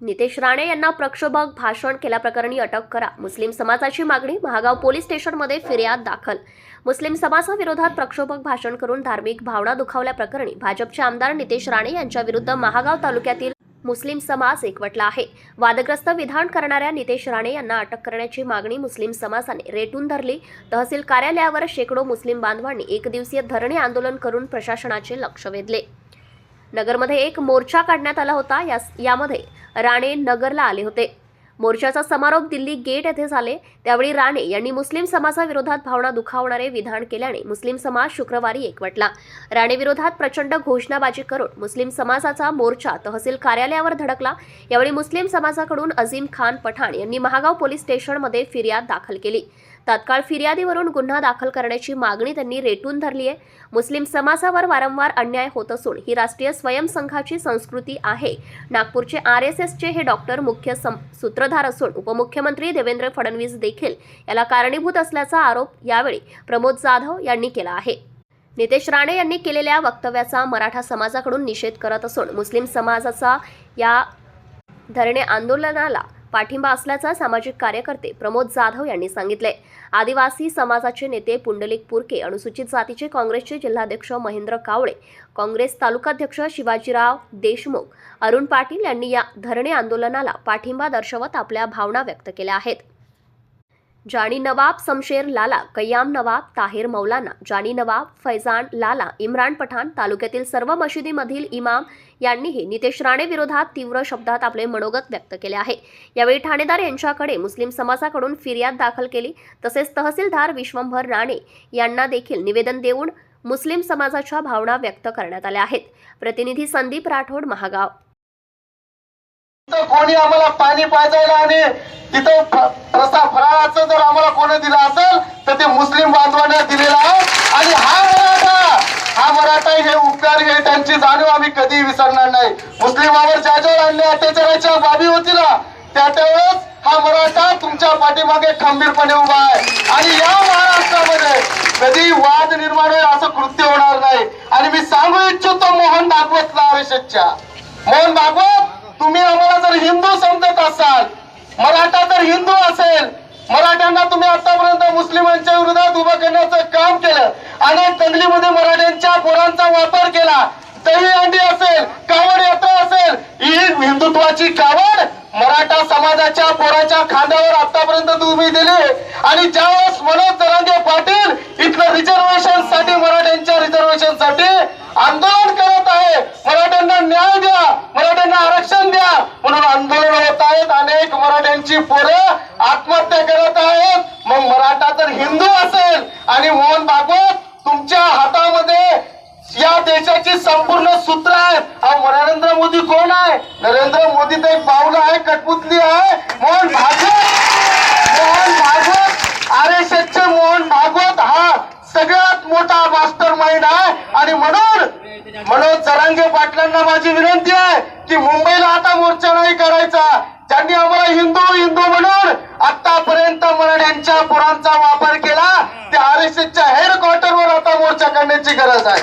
नितेश राणे यांना प्रक्षोभक भाषण केल्याप्रकरणी अटक करा. मुस्लिम समाजाची मागणी महागाव पोलीस स्टेशनमध्ये फिर्याद दाखल. मुस्लिम समाजाविरोधात प्रक्षोभक भाषण करून धार्मिक भावना दुखावल्याप्रकरणी भाजपचे आमदार नितेश राणे यांच्या विरुद्ध महागाव तालुक्यातील मुस्लिम समाज एकवटला आहे. वादग्रस्त विधान करणाऱ्या नितेश राणे यांना अटक करण्याची मागणी मुस्लिम समाजाने रेटून धरली. तहसील कार्यालयावर शेकडो मुस्लिम बांधवांनी एक दिवसीय धरणे आंदोलन करून प्रशासनाचे लक्ष वेधले. नगरमध्ये एक मोर्चा काढण्यात आला होता. यास यामध्ये राणे नगरला आले होते. मोर्चाचा समारोप दिल्ली गेट येथे झाले. त्यावेळी राणे यांनी मुस्लिम समाजाविरोधात भावना दुखावणारे विधान केल्याने मुस्लिम समाज शुक्रवारी एकवटला राणेविरोधात प्रचंड घोषणाबाजी करून मुस्लिम समाजाचा मोर्चा तहसील कार्यालयावर धडकला. यावेळी मुस्लिम समाजाकडून अझीम खान पठाण यांनी महागाव पोलीस स्टेशनमध्ये फिर्याद दाखल केली. तात्काळ फिर्यादीवरून गुन्हा दाखल करण्याची मागणी त्यांनी रेटून धरली आहे. मुस्लिम समाजावर वारंवार अन्याय होत असून ही राष्ट्रीय स्वयंसंघाची संस्कृती आहे. नागपूरचे आर एस एसचे हे डॉक्टर मुख्य सम सूत्रधार असून उपमुख्यमंत्री देवेंद्र फडणवीस देखील याला कारणीभूत असल्याचा आरोप यावेळी प्रमोद जाधव यांनी केला आहे. नितेश राणे यांनी केलेल्या वक्तव्याचा मराठा समाजाकडून निषेध करत असून मुस्लिम समाजाचा या धरणे आंदोलनाला पाठिंबा असल्याचा सामाजिक कार्यकर्ते प्रमोद जाधव यांनी सांगितले आदिवासी समाजाचे नेते पुंडलिक पुरके अनुसूचित जातीचे काँग्रेसचे जिल्हाध्यक्ष महेंद्र कावळे काँग्रेस तालुकाध्यक्ष शिवाजीराव देशमुख अरुण पाटील यांनी या धरणे आंदोलनाला पाठिंबा दर्शवत आपल्या भावना व्यक्त केल्या आहेत. जानी नवाब समशेर लाला कय्याम नवाब ताहिर मौलाना जानी नवाब फैजान लाला इम्रान पठाण तालुक्यातील सर्व मशिदीमधील इमाम यांनीही नितेश राणे विरोधात तीव्र शब्दात आपले मनोगत व्यक्त केले आहे. यावेळी ठाणेदार यांच्याकडे मुस्लिम समाजाकडून फिर्याद दाखल केली. तसेच तहसीलदार विश्वंभर राणे यांना देखील निवेदन देऊन मुस्लिम समाजाच्या भावना व्यक्त करण्यात आल्या आहेत. प्रतिनिधी संदीप राठोड महागाव. कोणी आम्हाला पाणी पाजायला आणि तिथं प्रसा फराळाचं जर आम्हाला कोणी दिलं असेल तर ते मुस्लिम बांधवांना दिलेलं आहे. आणि हा मराठा हा मराठा हे उपकार हे त्यांची जाणीव आम्ही कधी विसरणार नाही. मुस्लिमावर ज्या ज्या अन्याय अत्याचाराच्या बाबी होतील त्या त्यावेळेस हा मराठा तुमच्या पाठीमागे खंबीरपणे उभा आहे. आणि या महाराष्ट्रामध्ये कधी वाद निर्माण होईल असं कृत्य होणार नाही. आणि मी सांगू इच्छितो मोहन भागवतला आरएसएसच्या मोहन भागवत तुम्ही आम्हाला जर हिंदू समजत असाल मराठा तर हिंदू असेल मराठ्यांना तुम्ही आतापर्यंत मुस्लिमांच्या विरोधात उभं करण्याचं काम केलं अनेक दंगलीमध्ये मराठ्यांच्या पोरांचा वापर केला दही अंडी असेल कावड यात्रा असेल ही हिंदुत्वाची कावड मराठा समाजाच्या पोराच्या खांद्यावर आतापर्यंत तुम्ही दिली. आणि ज्यावेळेस मनोज जरांगे पाटील इथलं रिझर्वेशनसाठी मराठ्यांच्या रिझर्वेशनसाठी आंदोलन करत आहे मराठ्यांना न्याय द्या मराठ्यांना आरक्षण द्या म्हणून आंदोलन मराठ्यांची पोरं आत्महत्या करत आहेत. मग मराठा तर हिंदू असेल. आणि मोहन भागवत तुमच्या हातामध्ये या देशाची संपूर्ण सूत्र आहेत. नरेंद्र मोदी कोण आहे? नरेंद्र मोदी तर एक बावला आहे कठपुतली आहे. मोहन भागवत! मोहन भागवत! आर एस चे मोहन भागवत हा सगळ्यात मोठा मास्टर माइंड आहे. आणि म्हणून मनोज जरांगे पाटलांना माझी विनंती आहे की मुंबई आता मोर्चा नाही करायचा ज्यांनी आम्हाला हिंदू हिंदू म्हणून त्यांच्या पुरांचा वापर केला त्या आर एस एसच्या हेडक्वार्टरवर आता मोर्चा काढण्याची गरज आहे.